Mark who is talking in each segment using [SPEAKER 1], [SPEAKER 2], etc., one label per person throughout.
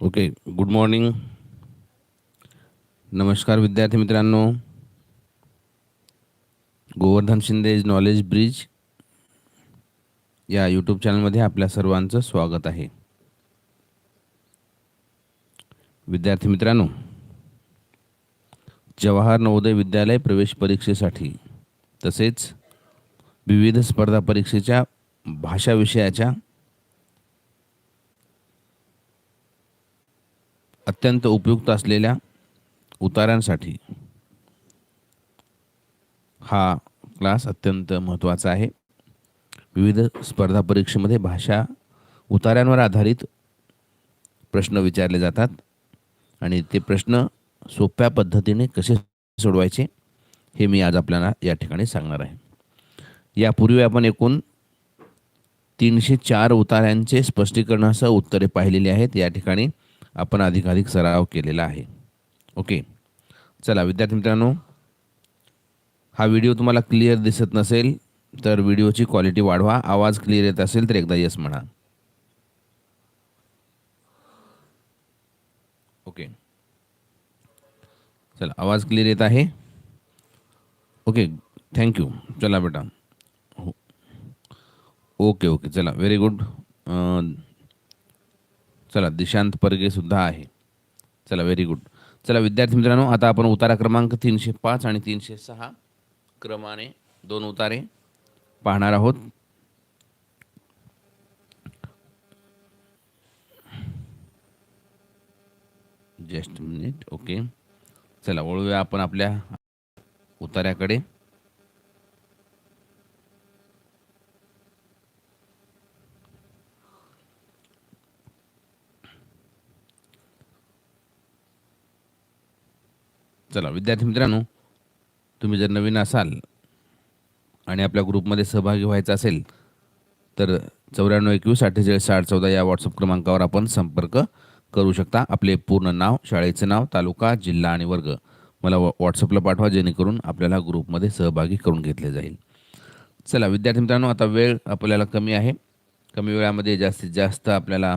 [SPEAKER 1] Okay good morning. नमस्कार विद्यार्थी मित्रांनो. Govardhan Shinde is knowledge bridge. या यूट्यूब चॅनलमध्ये आपल्या सर्वांचं स्वागत आहे. विद्यार्थी मित्रांनो जवाहर नवोदय विद्यालय प्रवेश परीक्षेसाठी तसेच विविध स्पर्धा परीक्षेच्या भाषा विषयाच्या अत्यंत उपयुक्त असलेल्या उतारांसाठी हा क्लास अत्यंत महत्त्वाचा आहे. विविध स्पर्धा परीक्षेमध्ये भाषा उतार्यांवर आधारित प्रश्न विचारले जातात आणि ते प्रश्न सोप्या पद्धतीने कसे सोडवायचे हे मी आज आपल्याला या ठिकाणी सांगणार आहे. यापूर्वी आपण एकूण तीनशे चार उतार्यांचे स्पष्टीकरणासह उत्तरे पाहिलेली आहेत. या ठिकाणी आपण अधिकाधिक सराव केलेला आहे. ओके चला विद्यार्थी मित्रांनो हा व्हिडिओ तुम्हाला क्लिअर दिसत नसेल तर व्हिडिओची क्वालिटी वाढवा. आवाज क्लिअर येत असेल तर एकदा यस म्हणा. ओके चला आवाज क्लिअर येत आहे? ओके थँक्यू चला बेटा. हो. ओके ओके चला व्हेरी गुड चला दिशांत परगे सुद्धा आहे. चला व्हेरी गुड चला विद्यार्थी मित्रांनो आता आपण उतारा क्रमांक तीनशे पाच आणि तीनशे सहा क्रमाने दोन उतारे पाहणार आहोत. जस्ट मिनिट ओके चला वळूया आपण आपल्या उतार्याकडे चला विद्यार्थी मित्रांनो तुम्ही जर नवीन असाल आणि आपल्या ग्रुपमध्ये सहभागी व्हायचं असेल तर चौऱ्याण्णव एकवीस अठ्ठेचाळीस साठ चौदा या व्हॉट्सअप क्रमांकावर आपण संपर्क करू शकता. आपले पूर्ण नाव शाळेचं नाव तालुका जिल्हा आणि वर्ग मला व्हॉट्सअपला पाठवा जेणेकरून आपल्याला ग्रुपमध्ये सहभागी करून घेतले जाईल. चला विद्यार्थी मित्रांनो आता वेळ आपल्याला कमी आहे. कमी वेळामध्ये जास्तीत जास्त आपल्याला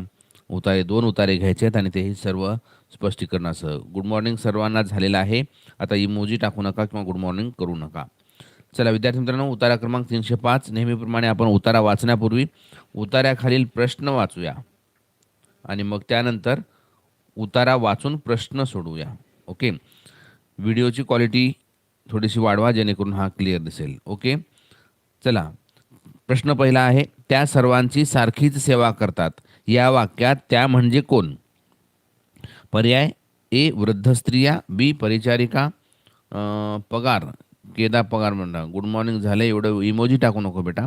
[SPEAKER 1] उतारे दोन उतारे घ्यायचे आहेत आणि तेही सर्व स्पष्टीकरणासह गुड मॉर्निंग सर्वांना झालेलं आहे. आता इमोजी टाकू नका किंवा गुड मॉर्निंग करू नका. चला विद्यार्थी मित्रांनो उतारा क्रमांक तीनशे पाच. नेहमीप्रमाणे आपण उतारा वाचण्यापूर्वी उतार्याखालील प्रश्न वाचूया. आणि मग त्यानंतर उतारा वाचून प्रश्न सोडवूया. ओके? व्हिडिओची क्वालिटी थोडीशी वाढवा जेणेकरून हा क्लिअर दिसेल. ओके? चला प्रश्न पहिला आहे त्या सर्वांची सारखीच सेवा करतात. या वाक्यात त्या म्हणजे कोण? पर्याय ए वृद्ध स्त्रिया बी परिचारिका पगार केदा पगार म्हणा. गुड मॉर्निंग झालं एवढं इमोजी टाकू नको बेटा.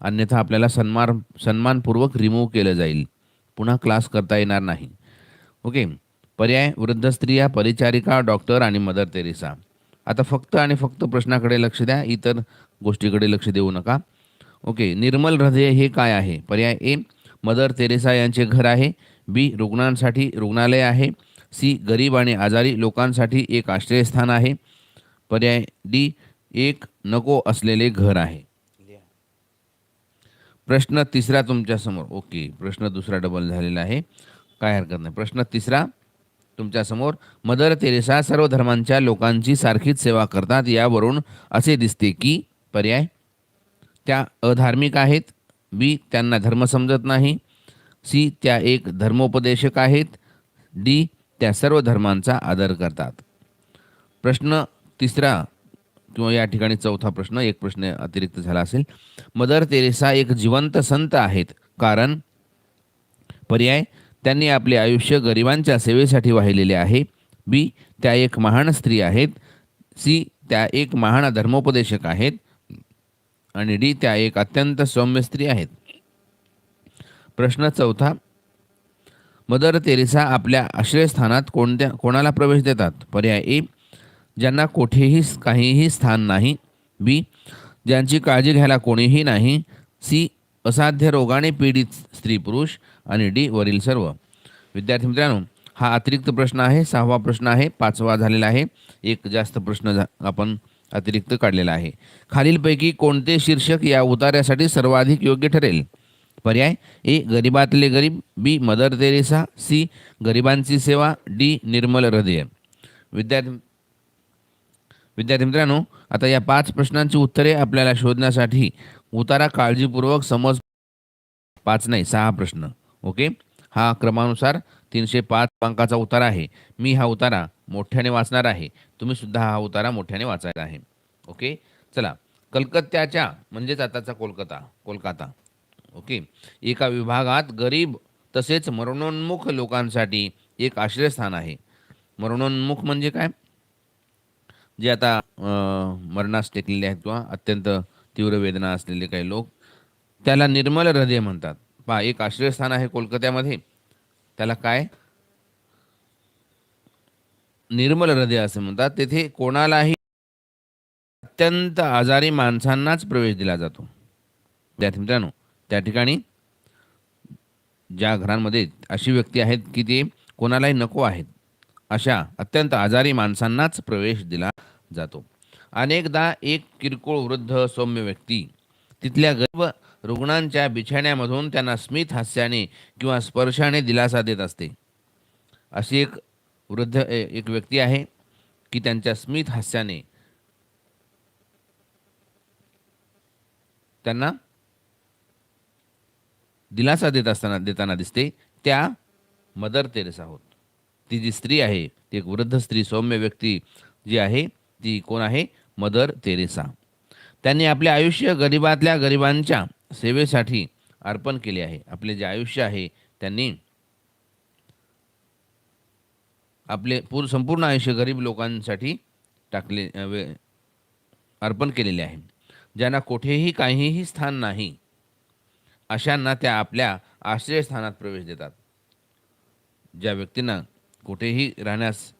[SPEAKER 1] अन्यथा आपल्याला सन्मान सन्मानपूर्वक रिमूव्ह केलं जाईल. पुन्हा क्लास करता येणार नाही. ओके पर्याय वृद्ध स्त्रिया परिचारिका डॉक्टर आणि मदर तेरेसा आता फक्त आणि फक्त प्रश्नाकडे लक्ष द्या. इतर गोष्टीकडे लक्ष देऊ नका. ओके निर्मल हृदय हे काय आहे? पर्याय ए मदर तेरेसा यांचे घर आहे. बी रुग्णांसाठी रुग्णालय आहे. सी गरीब आणि आजारी लोकांसाठी एक आश्रयस्थान आहे. पर्याय डी एक नको असलेले घर आहे. प्रश्न तिसरा तुमच्यासमोर. ओके प्रश्न दुसरा डबल झालेला आहे. काय हरकत नाही. प्रश्न तिसरा तुमच्यासमोर. मदर तेरेसा सर्व धर्मांच्या लोकांची सारखीच सेवा करतात यावरून असे दिसते की पर्याय त्या अधार्मिक आहेत. बी त्यांना धर्म समजत नाही. सी त्या एक धर्मोपदेशक आहेत. डी त्या सर्व धर्मांचा आदर करतात. प्रश्न तिसरा किंवा या ठिकाणी चौथा प्रश्न एक प्रश्न अतिरिक्त झाला असेल. मदर तेरेसा एक जिवंत संत आहेत. कारण पर्याय त्यांनी आपले आयुष्य गरिबांच्या सेवेसाठी वाहिलेले आहे. बी त्या एक महान स्त्री आहेत. सी त्या एक महान धर्मोपदेशक आहेत. आणि डी त्या एक अत्यंत सौम्य स्त्री आहेत. प्रश्न चौथा मदर तेरेसा आपल्या आश्रयस्थानात कोणत्या कोणाला प्रवेश देतात? पर्याय ए ज्यांना कोठेही काहीही स्थान नाही. बी ज्यांची काळजी घ्यायला कोणीही नाही. सी असाध्य रोगाने पीडित स्त्री पुरुष. आणि डी वरील सर्व. विद्यार्थी मित्रांनो हा अतिरिक्त प्रश्न आहे सहावा प्रश्न आहे पाचवा झालेला आहे. एक जास्त प्रश्न झा आपण अतिरिक्त काढलेला आहे. खालीलपैकी कोणते शीर्षक या उतार्यासाठी सर्वाधिक योग्य ठरेल? पर्याय. ए गरिबातले गरीब. बी मदर तेरेसा सी गरिबांची सेवा. डी निर्मल हृदय. विद्यार्थी विद्यार्थी मित्रांनो आता या पाच प्रश्नांची उत्तरे आपल्याला शोधण्यासाठी उतारा काळजीपूर्वक समज पाच नाही सहा प्रश्न. ओके? हा क्रमानुसार तीनशे पाच अंकाचा उतारा आहे. मी हा उतारा मोठ्याने वाचणार आहे. तुम्ही सुद्धा हा उतारा मोठ्याने वाचायचा आहे. ओके? चला. कलकत्त्याच्या म्हणजेच आताचा कोलकाता कोलकाता. ओके? एका विभागात गरीब तसेच मरणोन्मुख लोकांसाठी एक आश्रयस्थान आहे. मरणोन्मुख म्हणजे काय? जे आता अं, मरणास टेकलेले आहेत किंवा अत्यंत तीव्र वेदना असलेले काही लोक त्याला निर्मल हृदय म्हणतात. पहा एक आश्रयस्थान आहे कोलकात्यामध्ये. त्याला काय? निर्मल हृदय असे म्हणतात. तेथे कोणालाही अत्यंत आजारी माणसांनाच प्रवेश दिला जातो. विद्यार्थी मित्रांनो त्या ठिकाणी ज्या घरांमध्ये अशी व्यक्ती आहेत की ते कोणालाही नको आहेत अशा अत्यंत आजारी माणसांनाच प्रवेश दिला जातो. अनेकदा एक किरकोळ वृद्ध सौम्य व्यक्ती तिथल्या गरीब रुग्णांच्या बिछाण्यामधून त्यांना स्मित हास्याने किंवा स्पर्शाने दिलासा देत असते. अशी एक वृद्ध ए- एक व्यक्ती आहे की त्यांच्या स्मित हास्याने त्यांना दिलासा देत असताना देताना दिसते त्या मदर तेरेसा होत. ती जी स्त्री आहे ती एक वृद्ध स्त्री सौम्य व्यक्ती जी आहे ती कोण आहे? Mother Teresa. त्यांनी आपले आयुष्य गरिबातल्या गरिबांच्या सेवेसाठी अर्पण केले आहे. आपले जे आयुष्य आहे त्यांनी आपले पूर संपूर्ण आयुष्य गरीब लोकांसाठी टाकले अर्पण केलेले आहे. ज्यांना कुठेही काहीही स्थान नाही अशांना त्या आपल्या आश्रयस्थानात प्रवेश देतात. ज्या व्यक्तींना कुठेही राहण्यास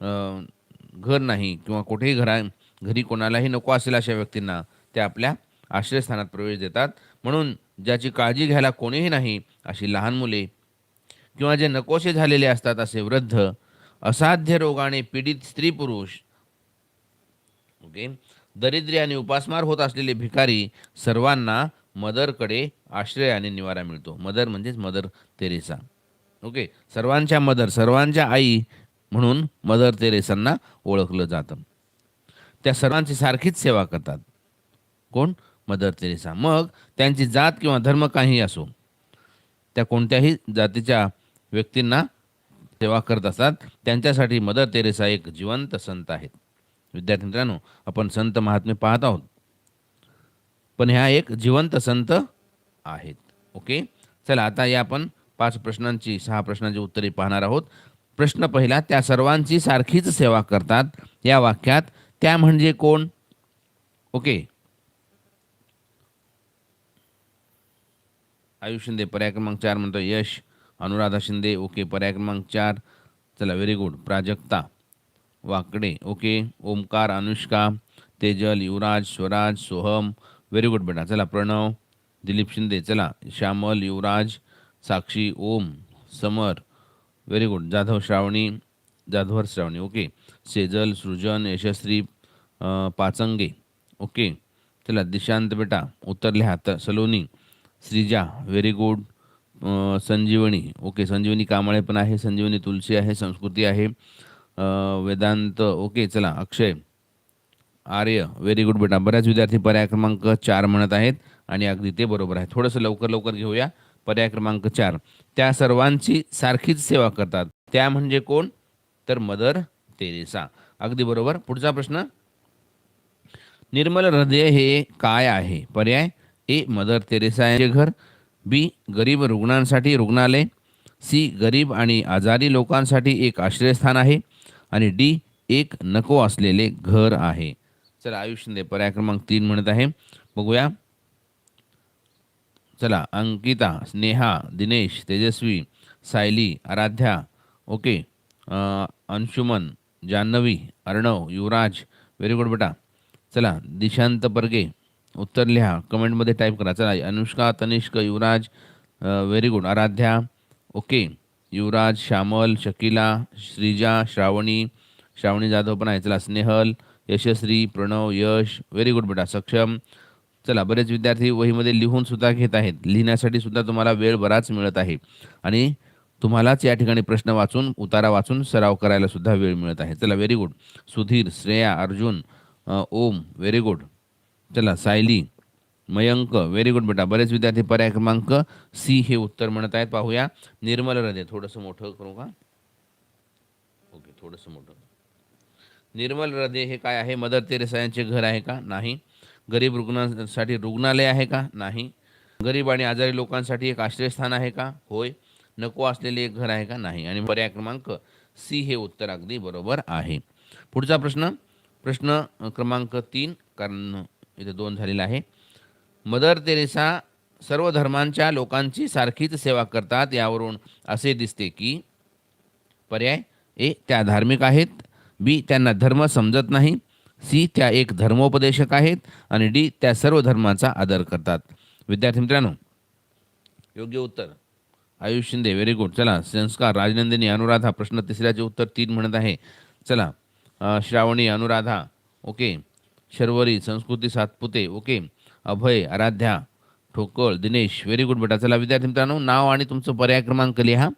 [SPEAKER 1] घर नाही किंवा कुठेही घरा घरी कोणालाही नको असेल अशा व्यक्तींना त्या आपल्या आश्रयस्थानात प्रवेश देतात. म्हणून ज्याची काळजी घ्यायला कोणीही नाही अशी लहान मुले किंवा जे नकोसे झालेले असतात असे वृद्ध असाध्य रोगाने पीडित स्त्री पुरुष ओके दरिद्री आणि उपासमार होत असलेले भिकारी सर्वांना मदरकडे आश्रय आणि निवारा मिळतो. मदर म्हणजेच मदर तेरेसा. ओके? सर्वांच्या मदर सर्वांच्या आई म्हणून मदर तेरेसांना ओळखलं जातं. त्या सर्वांची सारखीच सेवा करतात. कोण? Mother Teresa. मग त्यांची जात किंवा धर्म काही असो त्या कोणत्याही जातीच्या व्यक्तींना सेवा करत असतात. त्यांच्यासाठी मदर तेरेसा एक जिवंत संत आहेत. विद्यार्थी मित्रांनो आपण संत महात्मे पाहत आहोत. पण ह्या एक जिवंत संत आहेत. ओके चला आता या आपण पाच प्रश्नांची सहा प्रश्नांची उत्तरे पाहणार आहोत. प्रश्न पहिला त्या सर्वांची सारखीच सेवा करतात. या वाक्यात त्या म्हणजे कोण? ओके आयुष शिंदे पर्याय क्रमांक चार म्हणतो यश. अनुराधा शिंदे ओके पर्याय क्रमांक चार. चला very good Prajakta Wakde okay Omkar Anushka Tejal Yuvraj Swaraj Soham very good बेटा. चला प्रणव दिलीप शिंदे चला. Shyamal Yuvraj Sakshi Om Samar. Very good Jadhav Shravani Jadhavar Shravani. Okay Sejal Srujan Yashasvi Pachange. Okay चला दिशांत बेटा उत्तर हात Saloni Shrija very good Sanjivani. Okay Sanjivani Kamale पण आहे संजीवनी तुलसी आहे संस्कृती आहे. वेदांत. ओके चला अक्षय. आर्य व्हेरी गुड बेटा. बऱ्याच विद्यार्थी पर्याय क्रमांक चार म्हणत आहेत आणि अगदी ते बरोबर आहे. थोडंसं लवकर लवकर घेऊया. पर्याय क्रमांक चार. त्या सर्वांची सारखीच सेवा करतात. त्या म्हणजे कोण? तर मदर तेरेसा अगदी बरोबर. पुढचा प्रश्न. निर्मल हृदय हे काय आहे? पर्याय ए मदर तेरेसा यांचे घर. बी गरीब रुग्णांसाठी रुग्णालय. सी गरीब आणि आजारी लोकांसाठी एक आश्रयस्थान आहे. आणि डी एक नको असलेले घर आहे. चला आयुष शिंदे पर्याय क्रमांक तीन म्हणत आहे. बघूया. चला Ankita Sneha Dinesh Tejaswi Sayali Aaradhya okay. Anshuman Janhavi Arnav Yuvraj very good बेटा. चला दिशांत बर्गे उत्तर लिहा. कमेंटमध्ये टाईप करा. चला Anushka Tanishk Yuvraj very good. Aaradhya okay. Yuvraj Shyamal Shakila Shrija Shravani Shravani Jadhav पण आहे. चला स्नेहल यशस्वी प्रणव यश व्हेरी गुड बेटा सक्षम. चला बरेच विद्यार्थी वहीमध्ये लिहून सुद्धा घेत आहेत. लिहिण्यासाठी सुद्धा तुम्हाला वेळ बराच मिळत आहे. आणि तुम्हालाच या ठिकाणी प्रश्न वाचून उतारा वाचून सराव करायला सुद्धा वेळ मिळत आहे. चला very good Sudhir Shreya Arjun Om very good चला सायली मयंक व्हेरी गुड बेटा. बरेच विद्यार्थी पर्याय क्रमांक सी हे उत्तर म्हणत आहेत. पाहूया. निर्मल हृदय थोडंसं मोठं करू का? ओके थोडंसं मोठं. निर्मल हृदय हे काय आहे? मदर तेरेसा यांचे घर आहे का? नाही. गरीब रुग्णांसाठी रुग्णालय आहे का? नाही. गरीब आणि आजारी लोकांसाठी एक आश्रयस्थान आहे का? होय. नको असलेले एक घर आहे का? नाही. आणि पर्याय क्रमांक सी हे उत्तर अगदी बरोबर आहे. पुढचा प्रश्न. प्रश्न क्रमांक तीन कारण इथे दोन झालेला आहे. मदर तेरेसा सर्व धर्मांच्या लोकांची सारखीच सेवा करतात. यावरून असे दिसते की पर्याय ए त्या धार्मिक आहेत. बी त्यांना धर्म समजत नाही. सी त्या एक धर्मोपदेशक आहेत आणि डी त्या सर्व धर्माचा आदर करतात. विद्यार्थी मित्रांनो योग्य उत्तर. आयुष शिंदे व्हेरी गुड चला संस्कार राजनंदिनी अनुराधा प्रश्न तिसऱ्याचे उत्तर तीन म्हणत आहे. चला श्रावणी अनुराधा ओके. शर्वरी संस्कृती सातपुते ओके. अभय आराध्या ठोकळ दिनेश व्हेरी गुड बेटा. चला विद्यार्थी मित्रांनो नाव आणि तुमचं पर्याय क्रमांक लिहा.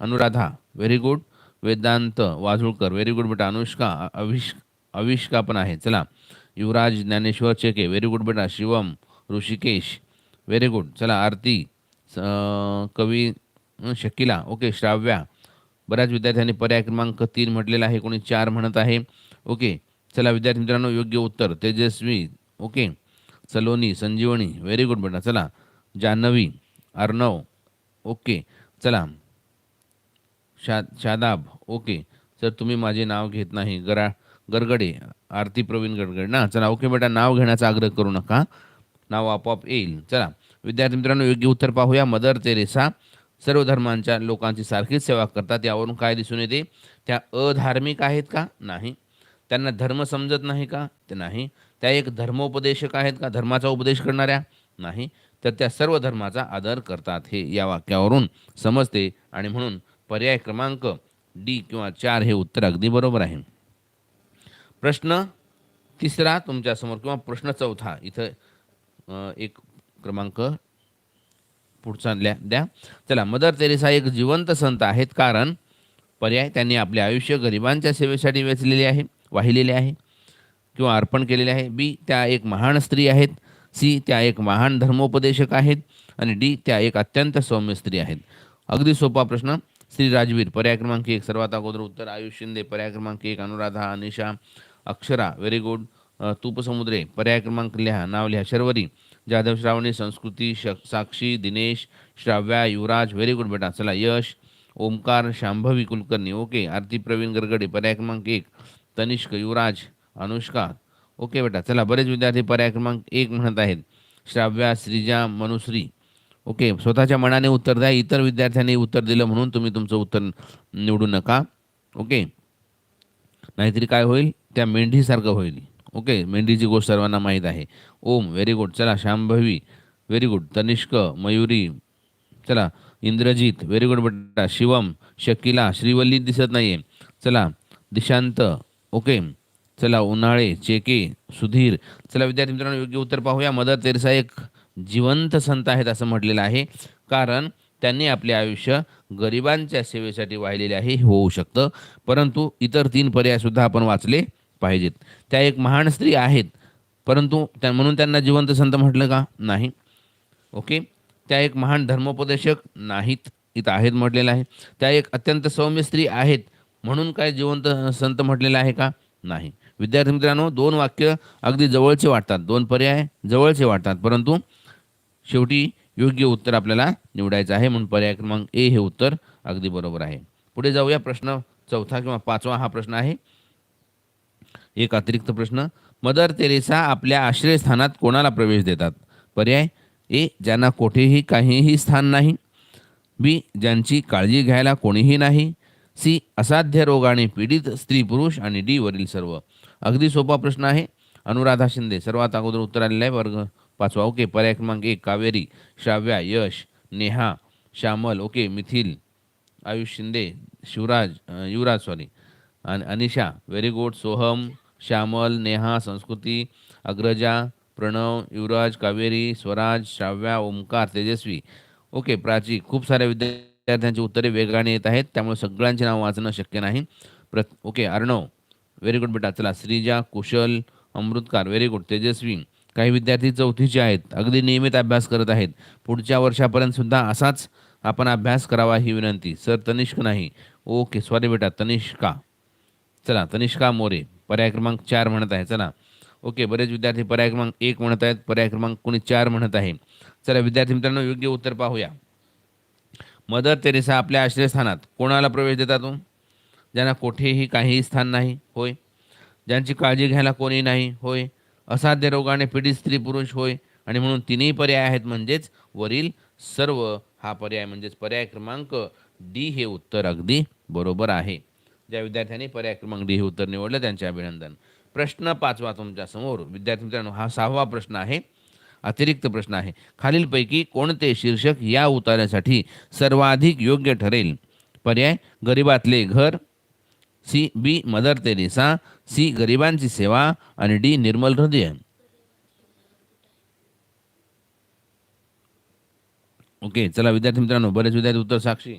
[SPEAKER 1] Anuradha very good Vedant Vazhulkar very good बेटा. अनुष्का अविष अविष्का पण आहे. चला. युवराज ज्ञानेश्वर चेके व्हेरी गुड बेटा. शिवम ऋषिकेश व्हेरी गुड चला आरती स- कवी शकिला ओके श्राव्या. बऱ्याच विद्यार्थ्यांनी पर्याय क्रमांक तीन म्हटलेला आहे. कोणी चार म्हणत आहे. ओके चला विद्यार्थी मित्रांनो योग्य उत्तर. Tejaswi okay Saloni Sanjivani very good बेटा. चला. जान्हवी अर्णव ओके चला. शा शादाब ओके. सर तुम्ही माझे नाव घेत नाही. गरा गरगडे आरती प्रवीण गडगडे. ना चला ओके बेटा नाव घेण्याचा आग्रह करू नका. नाव आपोआप येईल. चला विद्यार्थी मित्रांनो योग्य उत्तर पाहूया. मदर तेरेसा सर्व धर्मांच्या लोकांची सारखीच सेवा करतात. यावरून काय दिसून येते? त्या अधार्मिक आहेत का? नाही. त्यांना धर्म समजत नाही का? ते नाही. त्या एक धर्मोपदेशक आहेत का? धर्माचा उपदेश करणाऱ्या? नाही. तर त्या सर्व धर्माचा आदर करतात. हे या वाक्यावरून समजते आणि म्हणून पर्याय क्रमांक डी किंवा चार हे उत्तर अगदी बरोबर आहे. प्रश्न तिसरा तुमच्यासमोर किंवा प्रश्न चौथा इथं एक क्रमांक पुढचा द्या द्या. चला मदर तेरेसा एक जिवंत संत आहेत कारण पर्याय त्यांनी आपले आयुष्य गरिबांच्या सेवेसाठी वेचलेले आहे वाहिलेले आहे किंवा अर्पण केलेले आहे. बी त्या एक महान स्त्री आहेत. सी त्या एक महान धर्मोपदेशक आहेत. आणि डी त्या एक अत्यंत सौम्य स्त्री आहेत. अगदी सोपा प्रश्न. श्री राजवीर पर्याय क्रमांक एक सर्वात अगोदर उत्तर आयुष शिंदे पर्याय क्रमांक एक अनुराधा अनिशा अक्षरा व्हेरी गुड तूपसमुद्रे पर्याय क्रमांक लिहा नाव लिहा शर्वरी जाधव श्रावणी संस्कृती श साक्षी दिनेश श्राव्या युवराज व्हेरी गुड बेटा चला यश ओमकार शांभवी कुलकर्णी ओके आरती प्रवीण गरगडे पर्याय क्रमांक एक तनिष्क युवराज अनुष्का ओके बेटा चला बरेच विद्यार्थी पर्याय क्रमांक एक म्हणत आहेत. श्राव्या श्रीजा मनुश्री ओके स्वतःच्या मनाने उत्तर द्या इतर विद्यार्थ्यांनी उत्तर दिलं म्हणून तुम्ही तुमचं उत्तर निवडू नका. ओके? नाहीतरी काय होईल? त्या मेंढीसारखं होईल. ओके? मेंढीची गोष्ट सर्वांना माहीत आहे. Om very good. चला शांभवी व्हेरी गुड. तनिष्क मयुरी चला इंद्रजित व्हेरी गुड बेटा शिवम शकिला श्रीवल्ली दिसत नाहीये. चला दिशांत ओके? चला उन्हाळे चेके सुधीर. चला विद्यार्थी मित्रांनो योग्य उत्तर पाहूया. मदर तेरसा एक जिवंत संत आहेत असं म्हटलेलं आहे. कारण त्यांनी आपले आयुष्य गरिबांच्या सेवेसाठी वाहिलेले आहे हे होऊ शकतं. परंतु इतर तीन पर्यायसुद्धा आपण वाचले पाहिजेत. त्या एक महान स्त्री आहेत. परंतु त्या म्हणून त्यांना जिवंत संत म्हटलं का? नाही. ओके? त्या एक महान धर्मोपदेशक नाहीत इथं आहेत म्हटलेलं आहे. त्या एक अत्यंत सौम्य स्त्री आहेत. म्हणून काय जिवंत संत म्हटलेलं आहे का? नाही. विद्यार्थी मित्रांनो दोन वाक्य अगदी जवळचे वाटतात. दोन पर्याय जवळचे वाटतात. परंतु शेवटी योग्य उत्तर आपल्याला निवडायचं आहे. म्हणून पर्याय क्रमांक ए हे उत्तर अगदी बरोबर आहे. पुढे जाऊया. प्रश्न चौथा किंवा पाचवा हा प्रश्न आहे. एक अतिरिक्त प्रश्न. मदर तेरेसा आपल्या आश्रयस्थानात कोणाला प्रवेश देतात? पर्याय ए ज्यांना कोठेही काहीही स्थान नाही. बी ज्यांची काळजी घ्यायला कोणीही नाही. सी असाध्य रोगाने पीडित स्त्री पुरुष आणि डी वरील सर्व. अगदी सोपा प्रश्न आहे. अनुराधा शिंदे सर्वात अगोदर उत्तर आलेलं आहे. वर्ग पाचवा ओके पर्याय क्रमांक एक कावेरी श्राव्या यश नेहा श्यामल ओके मिथिल आयुष शिंदे शिवराज युवराज सॉरी आणि Anisha very good Soham Shyamal Neha Sanskruti Agraja Pranav Yuvraj Kaveri Swaraj Shravya Omkar Tejaswi okay Prachi खूप साऱ्या विद्यार्थ्यांची उत्तरे वेगाने येत आहेत त्यामुळे सगळ्यांची नाव वाचणं शक्य नाही. प्र ओके अर्णव व्हेरी गुड बेटा चला श्रीजा कुशल अमृतकार व्हेरी गुड तेजस्वी काही विद्यार्थी चौथीचे आहेत अगदी नियमित अभ्यास करत आहेत. पुढच्या वर्षापर्यंत सुद्धा असाच आपण अभ्यास करावा ही विनंती. सर तनिष्क नाही. ओके सॉरी बेटा तनिष्का. चला तनिष्का मोरे पर्याय क्रमांक चार म्हणत आहे. चला. ओके बरेच विद्यार्थी पर्याय क्रमांक एक म्हणत आहेत पर्याय क्रमांक कोणी चार म्हणत आहे. चला विद्यार्थी मित्रांनो योग्य उत्तर पाहूया. मदर तेरेसा आपल्या आश्रयस्थानात. कोणाला प्रवेश देतात तो ज्यांना कोठेही काहीही स्थान नाही होय? ज्यांची काळजी घ्यायला कोणी नाही होय? असाध्य रोगाने पीडित स्त्री पुरुष होय आणि म्हणून तिन्ही पर्याय आहेत म्हणजेच वरील सर्व हा पर्याय म्हणजेच पर्याय क्रमांक डी हे उत्तर अगदी बरोबर आहे. ज्या विद्यार्थ्यांनी पर्याय क्रमांक डी हे उत्तर निवडलं त्यांचे अभिनंदन. प्रश्न पाचवा तुमच्यासमोर. विद्यार्थी मित्रांनो हा सहावा प्रश्न आहे. अतिरिक्त प्रश्न आहे. खालीलपैकी कोणते शीर्षक या उतार्यासाठी सर्वाधिक योग्य ठरेल? पर्याय गरिबातले घर C B Mother Teresa C गरिबांची सेवा आणि डी निर्मल हृदय ओके चला विद्यार्थी मित्रांनो बरेच विद्यार्थी उत्तर साक्षी.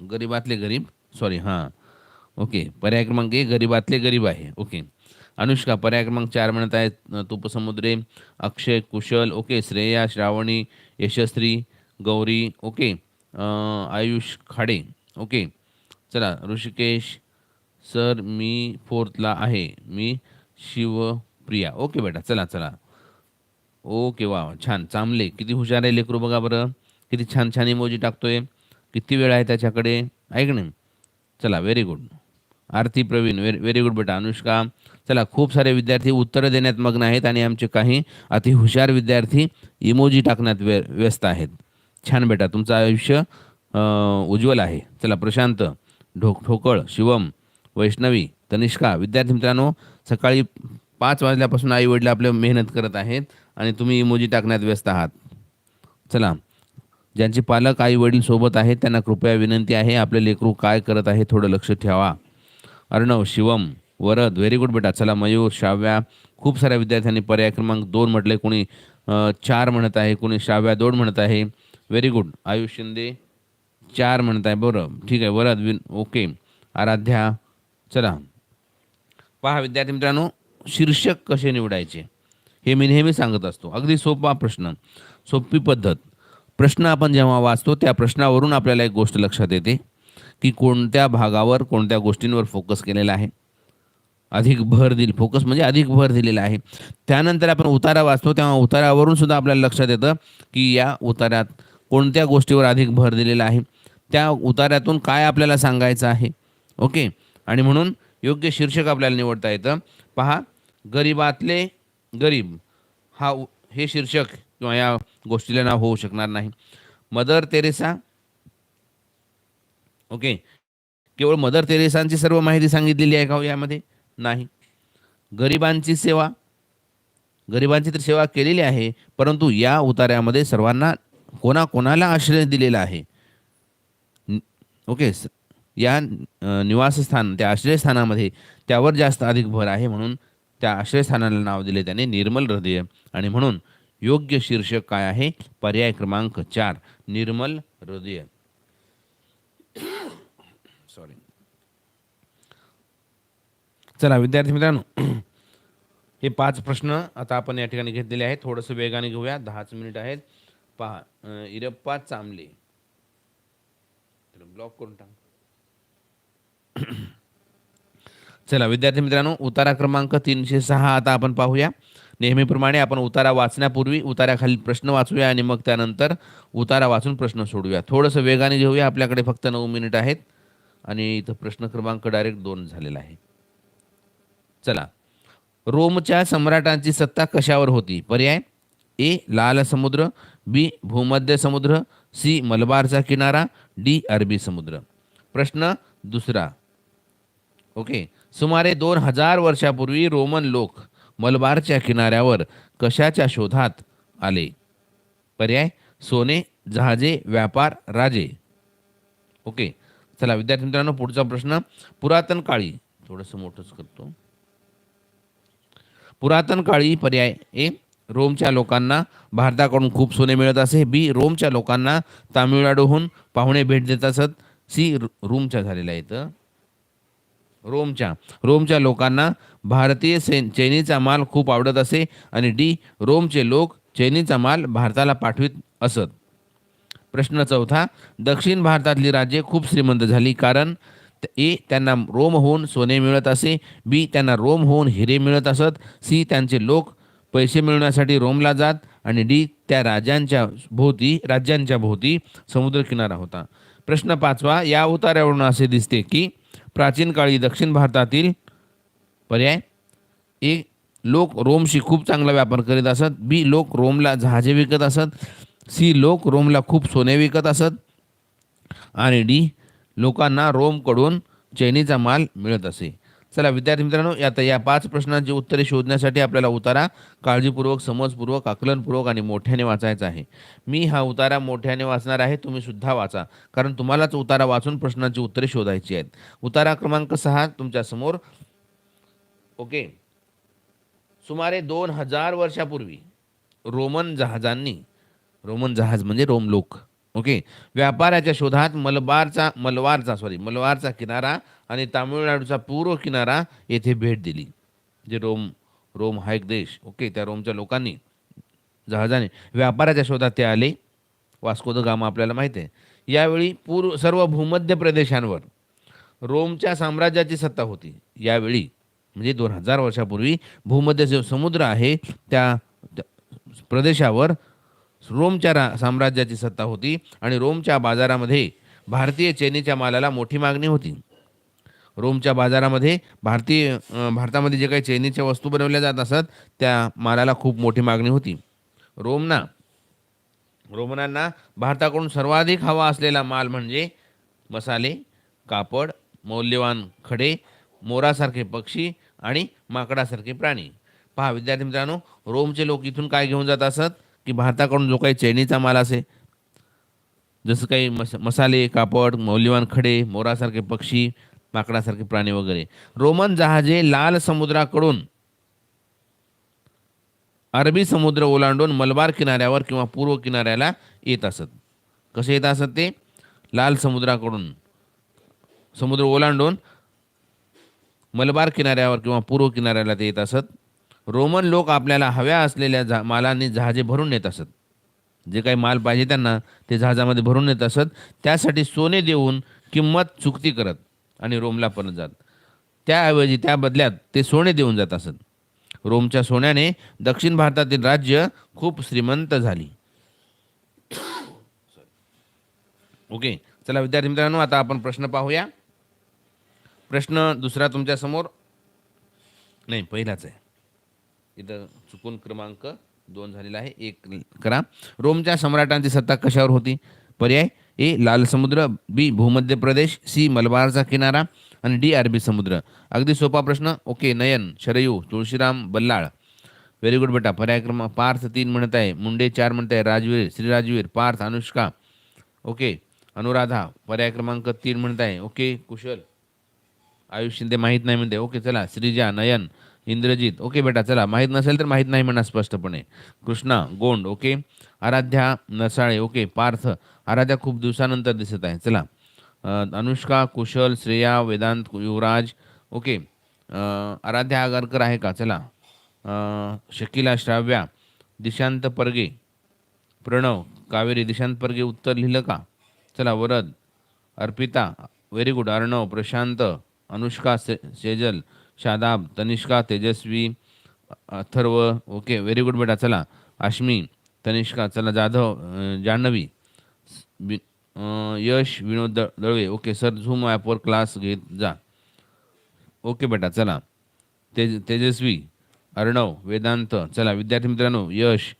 [SPEAKER 1] गरीबातले गरीब सॉरी हां. ओके पर्याय क्रमांक एक गरीबातले गरीब आहे. ओके अनुष्का पर्याय क्रमांक चार म्हणत आहेत Tupsamudre Akshay Kushal okay Shreya Shravani Yashasvi Gauri okay Ayush Khade. Okay चला ऋषिकेश सर मी फोर्थला आहे. मी शिवप्रिया. ओके बेटा चला चला. ओके वा वा, छान चांगले. किती हुशार आहे लेकरू बघा बरं. किती छान छान इमोजी टाकतोय. किती वेळ आहे त्याच्याकडे? ऐक नाही? चला very good Aarti Pravin very very good बेटा. अनुष्का चला खूप सारे विद्यार्थी उत्तरं देण्यात मग्न आहेत आणि आमचे काही अति हुशार विद्यार्थी इमोजी टाकण्यात व्य व्यस्त आहेत. छान बेटा तुमचं आयुष्य उज्ज्वल आहे. चला प्रशांत ढोक ठोकळ शिवम वैष्णवी तनिष्का विद्यार्थी मित्रांनो सकाळी पाच वाजल्यापासून आई वडील आपले मेहनत करत आहेत आणि तुम्ही इमोजी टाकण्यात व्यस्त आहात. चला ज्यांचे पालक आई वडील सोबत आहेत त्यांना कृपया विनंती आहे आपले लेकरू काय करत आहे थोडं लक्ष ठेवा. अर्णव शिवम वरद व्हेरी गुड बेटा. चला मयूर शाव्या खूप साऱ्या विद्यार्थ्यांनी पर्याय क्रमांक दोन म्हटले. कोणी चार म्हणत आहे कोणी शाव्या दोन म्हणत आहे. Very good. आयुष शिंदे चार म्हणत आहे. बरं ठीक आहे. Varad win okay. आराध्या चला. पहा विद्यार्थी मित्रांनो शीर्षक कसे निवडायचे? हे मी नेहमी सांगत असतो. अगदी सोपा प्रश्न सोपी पद्धत. प्रश्न आपण जेव्हा वाचतो त्या प्रश्नावरून आपल्याला एक गोष्ट लक्षात येते की कोणत्या भागावर कोणत्या गोष्टींवर फोकस केलेला आहे. अधिक भर दिली फोकस म्हणजे अधिक भर दिलेला आहे. त्यानंतर आपण उतारा वाचतो तेव्हा उतारावरून सुद्धा आपल्याला लक्षात येतं की या उताऱ्यात कोणत्या गोष्टीवर अधिक भर दिलेला आहे. त्या उताऱ्यातून काय आपल्याला सांगायचं आहे. ओके? आणि म्हणून योग्य शीर्षक आपल्याला निवडता येतं. पहा गरिबातले गरीब हा हे शीर्षक किंवा या गोष्टीला नाव होऊ शकणार नाही. Mother Teresa. ओके. केवळ मदर तेरेसांची सर्व माहिती सांगितलेली आहे का हो यामध्ये? नाही. गरिबांची सेवा. गरिबांची तर सेवा केलेली आहे परंतु या उतार्यामध्ये सर्वांना कोणाकोणाला आश्रय दिलेला आहे? ओके या निवासस्थान त्या आश्रयस्थानामध्ये त्यावर जास्त अधिक भर आहे म्हणून त्या आश्रयस्थानाला नाव दिले त्याने निर्मल हृदय. आणि म्हणून योग्य शीर्षक काय आहे? पर्याय क्रमांक चार निर्मल हृदय. सॉरी चला विद्यार्थी मित्रांनो हे पाच प्रश्न आता आपण या ठिकाणी घेतलेले आहेत. थोडंसं वेगाने घेऊया. दहाच मिनिट आहेत. पहा इरप्पा चांबले ब्लॉक करून टाक. चला विद्यार्थी मित्रांनो उतारा क्रमांक तीनशे सहा आता आपण पाहूया. नेहमीप्रमाणे आपण उतारा वाचण्यापूर्वी उताराखालील प्रश्न वाचूया आणि मग त्यानंतर उतारा वाचून प्रश्न सोडूया. थोडंसं वेगाने घेऊया आपल्याकडे फक्त नऊ मिनिट आहेत. आणि इथं प्रश्न क्रमांक डायरेक्ट दोन झालेला आहे. चला. रोमच्या सम्राटांची सत्ता कशावर होती? पर्याय? ए लाल समुद्र बी भूमध्य समुद्र सी मलबारचा किनारा डी अरबी समुद्र. प्रश्न दुसरा. ओके. सुमारे दोन हजार वर्षापूर्वी रोमन लोक मलबारच्या किनाऱ्यावर कशाच्या शोधात आले? पर्याय सोने जहाजे व्यापार राजे. ओके. चला विद्यार्थी मित्रांनो पुढचा प्रश्न. पुरातन काळी थोडंसं मोठंच करतो. पुरातन काळी पर्याय ए रोमच्या लोकांना भारताकडून खूप सोने मिळत असे. बी रोमच्या लोकांना तामिळनाडूहून पाहुणे भेट देत असत. सी रूमच्या झालेल्या इथं. रोमच्या. रोमच्या लोकांना भारतीय सेन चैनीचा माल खूप आवडत असे आणि डी रोमचे लोक चैनीचा माल भारताला पाठवित असत. प्रश्न चौथा दक्षिण भारतातली राज्ये खूप श्रीमंत झाली कारण ए त्यांना रोम होऊन सोने मिळत असे बी त्यांना रोम होऊन हिरे मिळत असत सी त्यांचे लोक पैसे मिळवण्यासाठी रोमला जात आणि डी त्या राजांच्या भोवती राज्यांच्या भोवती समुद्रकिनारा होता. प्रश्न पाचवा या उतार्यावरून असे दिसते की प्राचीन काळी दक्षिण भारतातील पर्याय. एक लोक रोमशी खूप चांगला व्यापार करीत असत. बी लोक रोमला जहाजे विकत असत. सी लोक रोमला खूप सोने विकत असत. आणि डी लोकांना रोमकडून चैनीचा माल मिळत असे. चला विद्यार्थी मित्रांनो आता या पाच प्रश्नांची उत्तरे शोधण्यासाठी आपल्याला उतारा. काळजीपूर्वक समजपूर्वक आकलनपूर्वक आणि मोठ्याने वाचायचा आहे. मी हा उतारा मोठ्याने वाचणार आहे तुम्ही सुद्धा वाचा. कारण तुम्हालाच उतारा वाचून प्रश्नांची उत्तरे शोधायची आहेत. उतारा क्रमांक सहा तुमच्यासमोर. ओके. सुमारे दोन हजार वर्षापूर्वी रोमन जहाजांनी रोमन जहाज म्हणजे रोम लोक ओके. व्यापाराच्या शोधात मलबारचा मलवारचा सॉरी मलबारचा किनारा आणि तामिळनाडूचा पूर्व किनारा येथे भेट दिली जे रोम रोम हा एक देश. ओके त्या रोमच्या लोकांनी जहाजाने व्यापाराच्या शोधात ते आले. वास्को द गामा आपल्याला माहीत आहे. यावेळी पूर्व सर्व भूमध्य प्रदेशांवर रोमच्या साम्राज्याची सत्ता होती. यावेळी म्हणजे दोन हजार वर्षापूर्वी भूमध्य जो समुद्र आहे त्या प्रदेशावर रोमच्या रा साम्राज्याची सत्ता होती. आणि रोमच्या बाजारामध्ये भारतीय चेनीच्या मालाला मोठी मागणी होती. रोमच्या बाजारामध्ये भारतीय भारतामध्ये जे काही चैनीच्या वस्तू बनवल्या जात असत त्या मालाला खूप मोठी मागणी होती. रोमना रोमनांना भारताकडून सर्वाधिक हवा असलेला माल म्हणजे मसाले कापड मौल्यवान खडे मोरासारखे पक्षी आणि माकडासारखे प्राणी. पहा विद्यार्थी मित्रांनो रोमचे लोक इथून काय घेऊन जात असत की भारताकडून जो काही चैनीचा माल असे जसं काही मस मसाले कापड मौल्यवान खडे मोरासारखे पक्षी माकडासारखे प्राणी वगैरे. रोमन जहाजे लाल समुद्राकडून अरबी समुद्र ओलांडून मलबार किनाऱ्यावर किंवा पूर्व किनाऱ्याला येत असत. कसे येत असत ते? लाल समुद्राकडून समुद्र ओलांडून मलबार किनाऱ्यावर किंवा पूर्व किनाऱ्याला ते येत असत. रोमन लोक आपल्याला हव्या असलेल्या जा मालांनी जहाजे भरून नेत असत. जे काही माल पाहिजे त्यांना ते जहाजामध्ये भरून नेत असत. त्यासाठी सोने देऊन किंमत चुकती करत. आणि रोमला परत जात. त्याऐवजी त्या बदल्यात ते सोने देऊन जात असत. रोमच्या सोन्याने दक्षिण भारतातील राज्य खूप श्रीमंत झाली. ओके चला विद्यार्थी मित्रांनो आता आपण प्रश्न पाहूया. प्रश्न दुसरा तुमच्यासमोर. नाही पहिलाच आहे. इथं चुकून क्रमांक दोन झालेला आहे. एक करा. रोमच्या सम्राटांची सत्ता कशावर होती? पर्याय ए लाल समुद्र बी भूमध्य प्रदेश सी मलबारचा किनारा आणि डी अरबी समुद्र. अगदी सोपा प्रश्न. Okay Nayan Sharayu Tulshiram Ballal. Very good बेटा. पर्याय क्रमांक पार्थ तीन म्हणत आहे. मुंडे चार म्हणत आहे. राजवीर श्रीराजवीर पार्थ अनुष्का. ओके अनुराधा पर्याय क्रमांक तीन म्हणत आहे. ओके कुशल. आयुष शिंदे माहीत नाही म्हणते. ओके चला. श्रीजा नयन इंद्रजित. ओके बेटा चला. माहीत नसेल तर माहीत नाही म्हणा स्पष्टपणे. कृष्णा गोंड. ओके. आराध्या नसाळे. ओके पार्थ. आराध्या खूप दिवसानंतर दिसत आहे चला. अनुष्का कुशल श्रेया वेदांत युवराज. ओके. आराध्या आगरकर आहे का? चला. शकिला श्राव्या दिशांत परगे प्रणव कावेरी दिशांत परगे उत्तर लिहिलं का? चला वरद अर्पिता व्हेरी गुड अर्णव प्रशांत अनुष्का से Sejal Shadab Tanishka Tejaswi Atharva okay very good बेटा चला. आश्मी तनिष्का चला जाधव जान्हवी. वि- यश विनोद द- दळवे. ओके सर झूम ॲपवर क्लास घेत जा. ओके बेटा चला. तेज तेजस्वी अर्णव वेदांत चला. विद्यार्थी मित्रांनो यश.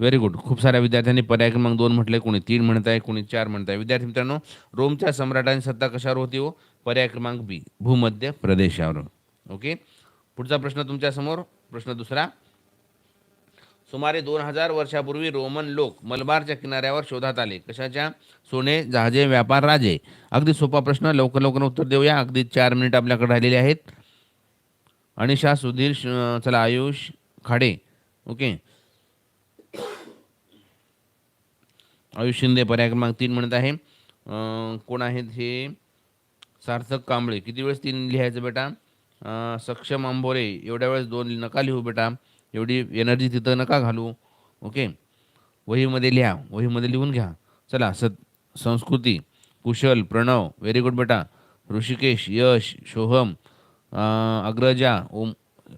[SPEAKER 1] व्हेरी गुड खूप साऱ्या विद्यार्थ्यांनी पर्याय क्रमांक दोन म्हटले. कोणी तीन म्हणत आहे कोणी चार म्हणत आहे विद्यार्थी मित्रांनो रोमच्या सम्राटांची सत्ता कशावर होती हो? पर्याय क्रमांक बी. भूमध्य प्रदेशावर. ओके पुढचा प्रश्न तुमच्यासमोर. प्रश्न दुसरा. सुमारे दोन हजार वर्षापूर्वी रोमन लोक मलबारच्या किनाऱ्यावर शोधात आले. कशाच्या? सोने जहाजे व्यापार राजे. अगदी सोपा प्रश्न. लवकर लवकर उत्तर देऊया. अगदी चार मिनिट आपल्याकडे राहिलेले आहेत. अनिशा सुधीर चला आयुष खाडे. ओके. आयुष शिंदे पर्याय क्रमांक तीन म्हणत आहे. कोण आहेत हे? सार्थक कांबळे. किती वेळेस तीन लिहायचं बेटा? सक्षम आंबोरे. एवढ्या वेळेस दोन नका लिहू बेटा. एवढी एनर्जी तिथं नका घालू. ओके? वहीमध्ये लिहा. वहीमध्ये लिहून घ्या. चला सत संस्कृती कुशल प्रणव व्हेरी गुड बेटा. ऋषिकेश यश शोहम अग्रजा ओम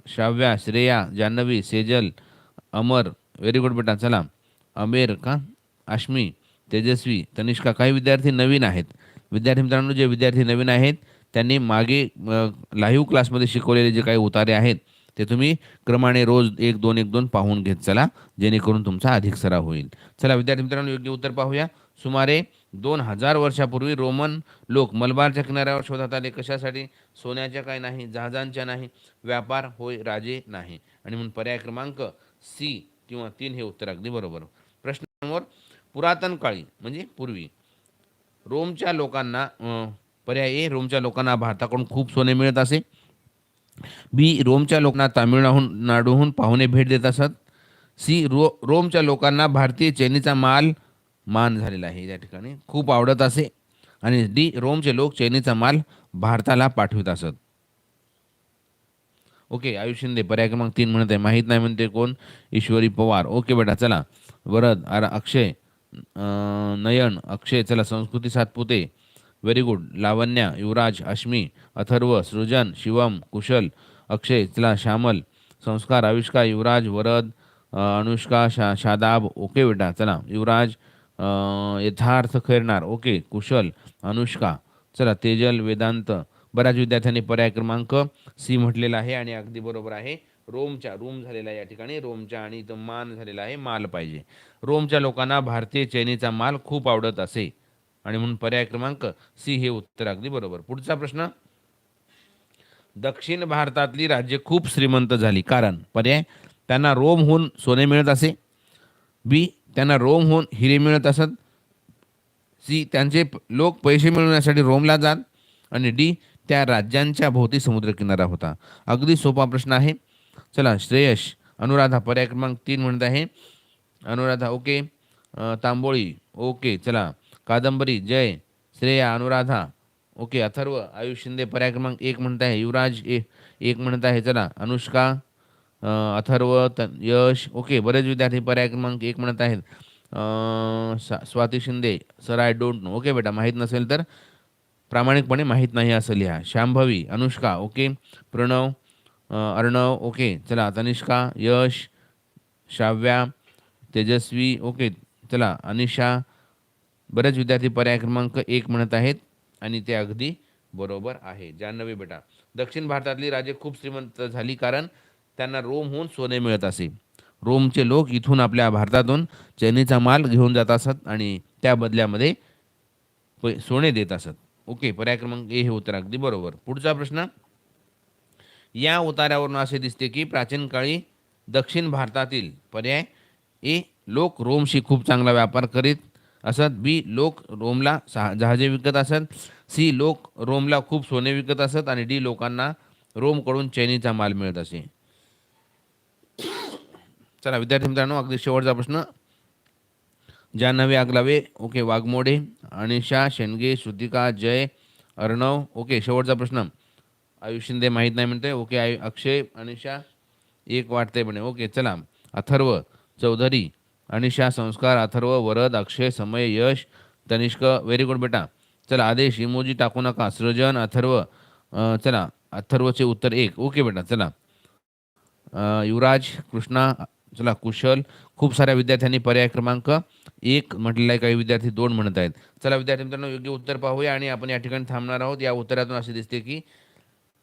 [SPEAKER 1] श्राव्या श्रेया जान्हवी सेजल अमर व्हेरी गुड बेटा. चला अमेर का? आश्मी तेजस्वी तनिष्का. काही विद्यार्थी नवीन आहेत. विद्यार्थी मित्रांनो जे विद्यार्थी नवीन आहेत त्यांनी मागे लाईव्ह क्लासमध्ये शिकवलेले जे काही उतारे आहेत ते तुम्ही क्रमाने रोज एक दोन एक दोन पाहून घेत चला जेणेकरून तुमचा अधिक सराव होईल. चला विद्यार्थी मित्रांनो योग्य उत्तर पाहूया. सुमारे दोन हजार वर्षापूर्वी रोमन लोक मलबारच्या किनाऱ्यावर शोधात आले. कशासाठी? सोन्याच्या काय नाही जहाजांच्या नाही व्यापार होय राजे नाही. आणि म्हणून पर्याय क्रमांक सी किंवा तीन हे उत्तर अगदी बरोबर. प्रश्नांवर पुरातन काळी म्हणजे पूर्वी रोमच्या लोकांना पर्याय ए रोमच्या लोकांना भारताकडून खूप सोने मिळत असे. बी रोमच्या लोकांना तामिळनाडूहून नाडूहून पाहुणे भेट देत असत. सी रो रोमच्या लोकांना भारतीय चैनीचा माल मान झालेला आहे. या ठिकाणी खूप आवडत असे. आणि डी रोमचे लोक चैनीचा माल भारताला पाठवित असत. ओके आयुष शिंदे पर्याय क्रमांक तीन म्हणत आहे माहीत नाही म्हणते कोण? ईश्वरी पवार. ओके बेटा चला. वरद आर अक्षय नयन अक्षय चला संस्कृती सातपुते. व्हेरी गुड लावण्या युवराज अश्मी अथर्व सृजन शिवम कुशल अक्षय चला श्यामल संस्कार आविष्कार युवराज वरद अनुष्का शा शादाब ओके बेटा चला युवराज यथार्थ खैरणार ओके कुशल अनुष्का चला तेजल वेदांत बऱ्याच विद्यार्थ्यांनी पर्याय क्रमांक सी म्हटलेला आहे आणि अगदी बरोबर आहे. रोमच्या रोम झालेला या ठिकाणी. रोमच्या आणि इथं मान झालेला आहे. माल पाहिजे. रोमच्या लोकांना भारतीय चैनीचा माल खूप आवडत असे. आणि म्हणून पर्याय क्रमांक सी हे उत्तर अगदी बरोबर. पुढचा प्रश्न. दक्षिण भारतातली राज्य खूप श्रीमंत झाली. कारण? पर्याय? त्यांना रोमहून सोने मिळत असे. बी त्यांना रोमहून हिरे मिळत असत. सी त्यांचे लोक पैसे मिळवण्यासाठी रोमला जात. आणि डी त्या राज्यांच्या भोवती समुद्रकिनारा होता. अगदी सोपा प्रश्न आहे. चला श्रेयश अनुराधा पर्याय क्रमांक तीन म्हणत आहे. अनुराधा ओके. तांबोळी ओके. चला कादंबरी जय श्रेया अनुराधा. ओके अथर्व आयुष शिंदे पर्याय क्रमांक एक म्हणत आहे युवराज ए एक म्हणत आहे चला अनुष्का अथर्व त यश ओके बरेच विद्यार्थी पर्याय क्रमांक एक म्हणत आहेत. Swati Shinde sir I don't know. Okay बेटा माहीत नसेल तर प्रामाणिकपणे माहीत नाही असं लिहा. शांभवी अनुष्का ओके प्रणव अर्णव ओके चला तनिष्का यश श्राव्या तेजस्वी ओके चला अनिशा बरेच विद्यार्थी पर्याय क्रमांक एक म्हणत आहेत आणि ते अगदी बरोबर आहे. जान्हवी बेटा दक्षिण भारतातली राजे खूप श्रीमंत झाली कारण त्यांना रोमहून सोने मिळत असे. रोमचे लोक इथून आपल्या भारतातून चैनीचा माल घेऊन जात असत आणि त्या बदल्यामध्ये सोने देत असत. ओके पर्याय क्रमांक ए हे उत्तर अगदी बरोबर. पुढचा प्रश्न या उतार्यावरून असे दिसते की प्राचीन काळी दक्षिण भारतातील पर्याय ए लोक रोमशी खूप चांगला व्यापार करीत असत. बी लोक रोमला सहा जहाजे विकत असत. सी लोक रोमला खूप सोने विकत असत आणि डी लोकांना रोमकडून चैनीचा माल मिळत असे. चला विद्यार्थी मित्रांनो अगदी शेवटचा प्रश्न. जान्हवी आगलावे ओके वाघमोडे अनिशा शेंडगे श्रुतिका जय अर्णव ओके शेवटचा प्रश्न. आयुष शिंदे माहीत नाही म्हणते ओके आयु अक्षय अनिशा एक वाटते म्हणे. ओके चला. अथर्व चौधरी अनिशा संस्कार अथर्व वरद अक्षय समय यश तनिष्क व्हेरी गुड बेटा. चला आदेश इमोजी टाकू नका. सृजन अथर्व चला अथर्वचे उत्तर एक. ओके बेटा चला. युवराज कृष्णा चला कुशल. खूप साऱ्या विद्यार्थ्यांनी पर्याय क्रमांक एक म्हटलेला आहे. काही विद्यार्थी दोन म्हणत आहेत. चला विद्यार्थी मित्रांनो योग्य उत्तर पाहूया आणि आपण या ठिकाणी थांबणार आहोत. या उत्तरातून असे दिसते की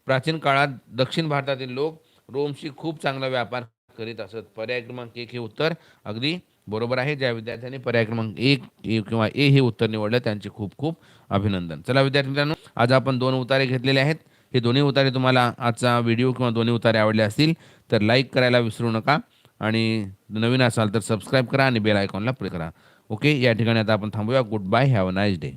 [SPEAKER 1] प्राचीन काळात दक्षिण भारतातील लोक रोमशी खूप चांगला व्यापार करीत असत. पर्याय क्रमांक एक हे उत्तर. अगदी बरोबर आहे. ज्या विद्यार्थ्यांनी पर्याय क्रमांक एक ए किंवा ए हे उत्तर निवडलं त्यांचे खूप खूप अभिनंदन. चला विद्यार्थी मित्रांनो आज आपण दोन उतारे घेतलेले आहेत. हे दोन्ही उतारे तुम्हाला आजचा व्हिडिओ किंवा दोन्ही उतारे आवडले असतील तर लाईक करायला विसरू नका. आणि नवीन असाल तर सबस्क्राईब करा आणि बेल आयकॉनला प्रेस करा. ओके या ठिकाणी आता आपण थांबूया. Good bye have a nice day.